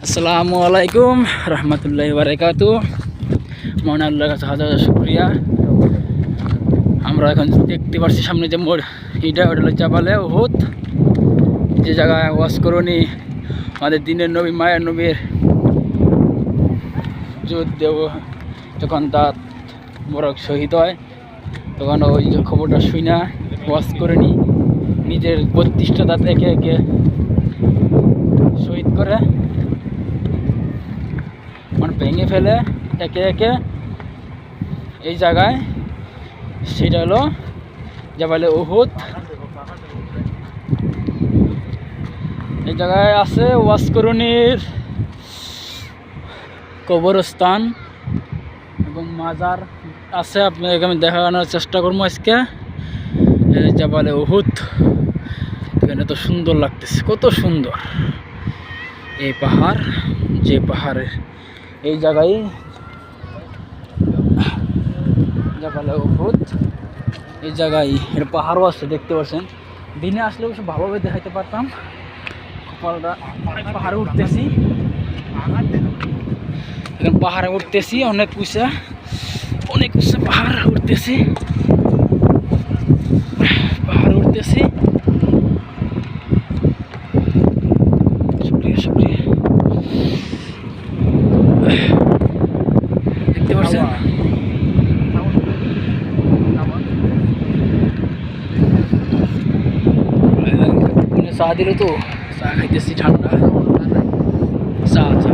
আসসালামু আলাইকুম রহমতুল্লাহ বারাকাতু মহান আল্লাহর কাছে হাজার শুক্রিয়া আমরা এখন দেখতে পাচ্ছি সামনে যে মোড় এটা ওটা হলো চাপালে হুত যে জায়গায় ওয়াশ করনি আমাদের দিনের নবী মায়ের নবীর যুদ্ধ যখন তার বড় শহীদ হয় তখন ওই যে খবরটা শুই না ওয়াশ করে নি নিজের বত্রিশটা দাঁত একে একে শহীদ করে ফেলে একে একে এই জায়গায়। সেটা হলো জাবালে উহুদ। এই জায়গায় আছে ওয়াসকরণীর কবরস্থান এবং মাজার আছে। আপনাকে আমি দেখানোর চেষ্টা করব আজকে। জাবালে উহুদ। এখানে তো সুন্দর লাগতেছে, কত সুন্দর। এই পাহাড়, যে পাহাড়ের এই জায়গায় এই জায়গায় এর পাহাড়ও আছে, দেখতে পাচ্ছেন। দিনে আসলে অবশ্য ভালোভাবে দেখাইতে পারতাম। পাহাড়ে উঠতেছি। এখন পাহাড়ে উঠতেছি, অনেক উঁচা অনেক উঁচা পাহাড় উঠতেছি পাহাড়ে উঠতেছি শুক্রিয়া শুক্রিয়া দেখতে পাচ্ছেন মানে চা দিল তো চা খাইতেছি ঠান্ডা। চা চা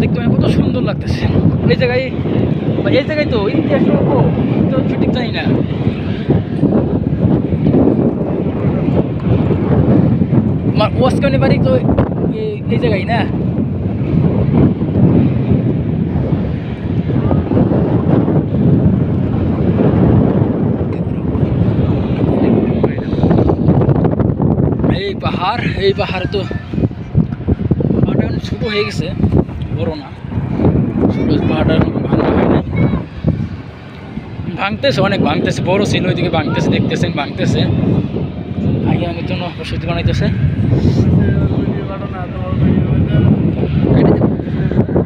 দেখতে মানে কত সুন্দর লাগতেছে। এই জায়গায় এই জায়গায় তো ইতিহাস তো ছুটি জানি না। ওয়াসকানি বাড়ি তো এই জায়গায় না? এই পাহাড়, এই পাহাড়ে তো পাহাড়টা এখন ছোটো হয়ে গেছে, বড় না। ছোটো পাহাড়টা ভাঙা হয় না ভাঙতেছে, অনেক ভাঙতেছে, বড় ছিল ওইদিকে ভাঙতেছে, দেখতেছেন, ভাঙতেছে। আগে আমার জন্য প্রস্তুতি বানাইতেছে।